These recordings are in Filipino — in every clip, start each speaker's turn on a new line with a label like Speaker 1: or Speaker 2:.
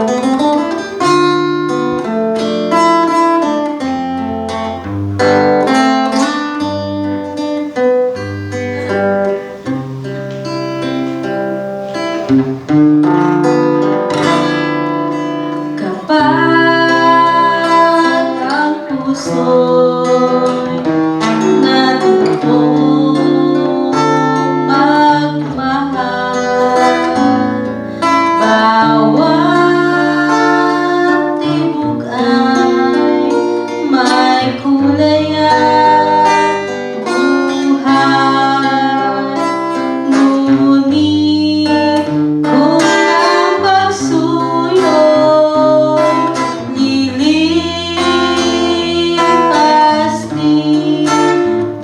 Speaker 1: Kapag ang puso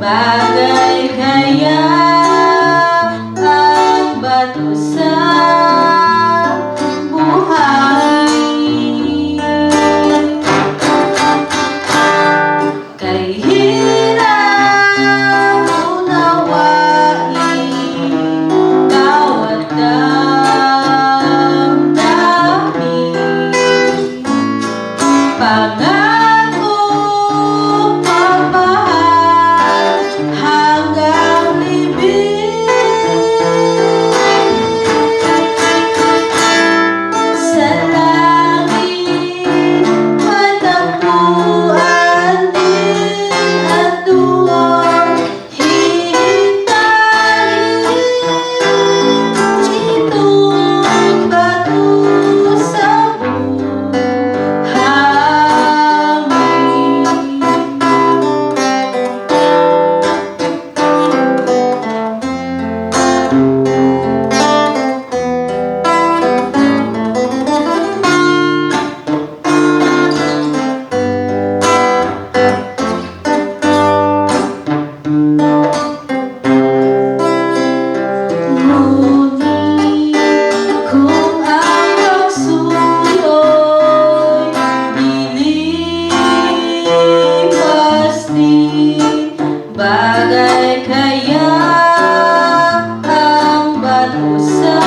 Speaker 1: Bagay kaya ang bato sa buhay. Kay hirap unawain bawat damdamin. Pagkakas So